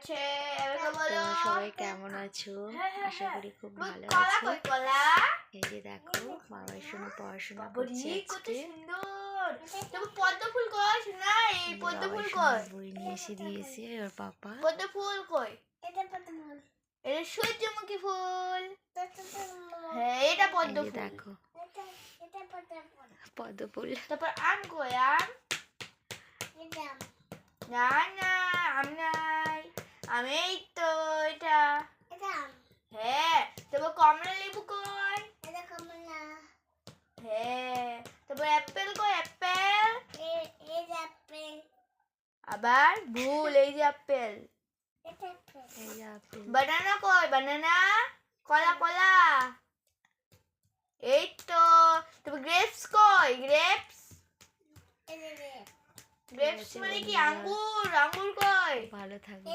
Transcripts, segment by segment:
আছে? তোমরা সবাই কেমন আছো? হ্যাঁ, হ্যাঁ, আশা হ্যাঁ। করি খুব ভালো আছো। এই যে দেখো সঙ্গে পড়াশোনা বাবারি করছে কত আজকে। সুন্দর। তবে পদ্ম ফুল কই? শোনা এই পদ্ম ফুল বাবার বই নিয়ে এসে দিয়েছে ওর পাপা। পদ্ম ফুল কই? এটা পদ্ম ফুল। এটা সূর্যমুখী ফুল। হ্যাঁ এটা পদ্ম ফুল। দেখো। এটা এটা পদ্ম ফুল। তারপর আম কই আম? না না আম নাই আম তো এটা। হ্যাঁ তারপর কমলা লেবু কই? এটা কমলা। হ্যাঁ তারপর অ্যাপেল কই? অ্যাপেল? এই যে আপেল আবার ভুল এই যে অ্যাপেল। বানানা কই? বানানা? কলা কলা। এই তো তারপর গ্রেপস কই? গ্রেপস। গ্রেপস মানে কি আঙ্গুর? আঙ্গুর কই? ভালো থাকবে।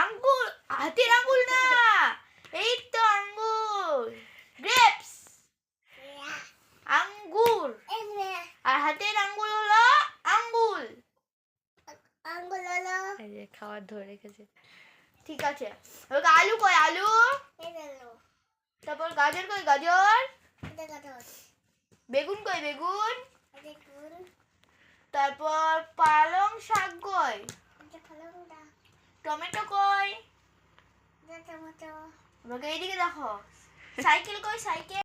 আঙ্গুর হাতের আঙ্গুর না? এই তো আঙ্গুর। গ্রেপস আঙ্গুর। আর হাতের আঙ্গুর হলো আঙ্গুর আঙ্গুল হলো এই যে খাবার ধরে রেখেছে। ঠিক আছে। এবার আলু কই? আলু? তারপর গাজর কই? গাজর? বেগুন কই? বেগুন। তারপর পালং শাক কই? টমেটো কই? এইদিকে দেখো। সাইকেল কই? সাইকেল।